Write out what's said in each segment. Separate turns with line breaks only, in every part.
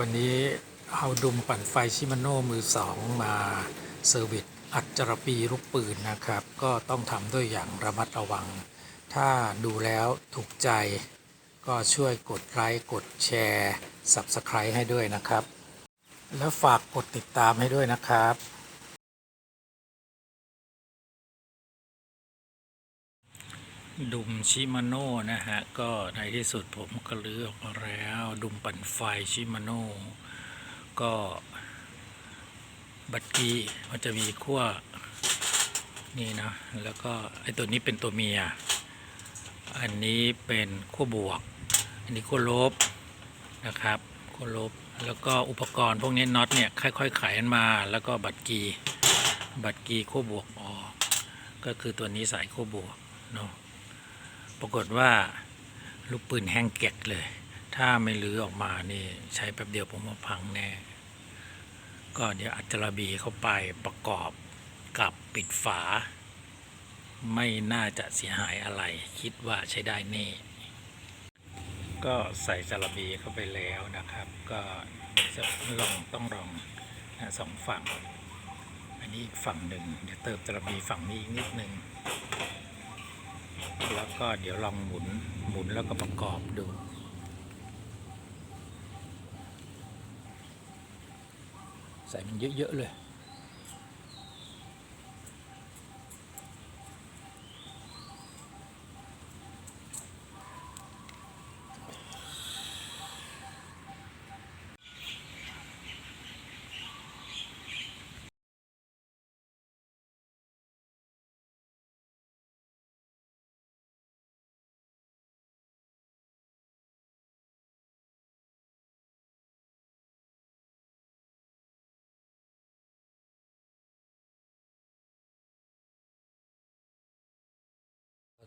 วันนี้เอาดุมปั่นไฟชิมาโน่มือสองมาเซอร์วิสอัจจรปีลูกปืนนะครับ ก็ต้องทำด้วยอย่างระมัดระวัง ถ้าดูแล้วถูกใจ ก็ช่วยกดไลค์กดแชร์ Subscribe ให้ด้วยนะครับ แล้วฝากกดติดตามให้ด้วยนะครับ ดุมชิมาโน่นะฮะ ก็ในที่สุดผมก็เลือกมาแล้ว ดุมปั่นไฟชิมาโน่ก็บัตรกีมันจะมีขั้วนี่นะแล้วก็ไอตัวนี้เป็นตัวเมีย อันนี้เป็นขั้วบวก อันนี้ขั้วลบนะครับขั้วลบแล้วก็อุปกรณ์พวกนี้น็อตเนี่ยค่อยๆไขกันมา แล้วก็บัตรกีบัตรกีขั้วบวกออก ก็คือตัวนี้สายขั้วบวกเนาะ ปรากฏว่าลูกปืนแห้งเก็กเลย ถ้าไม่ลื้อออกมานี่ใช้แป๊บเดียวผมว่าพังแน่ ก็เดี๋ยวอัดจระบีเข้าไปประกอบกับปิดฝา ไม่น่าจะเสียหายอะไร คิดว่าใช้ได้แน่ ก็ใส่จระบีเข้าไปแล้วนะครับ ก็จะลองต้องลองสองฝั่ง อันนี้อีกฝั่งหนึ่งเดี๋ยวเติมจระบีฝั่งนี้อีกนิดหนึ่ง แล้วก็เดี๋ยวลองหมุนหมุนแล้วก็ประกอบดูใส่มันเยอะ ๆ เลย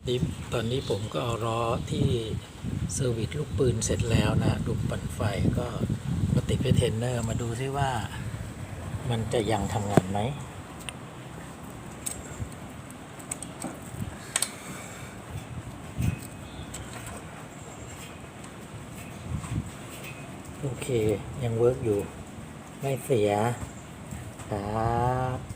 นนี้ตอนนี้ผมก็เอาล้อที่เซอร์วิสลูกปืนเสร็จแล้วนะดูปั่นไฟก็มาติดไปเทนเนอร์มาดูซิว่ามันจะยังทำงานไหมโอเค ยังเวิร์กอยู่ ไม่เสียครับ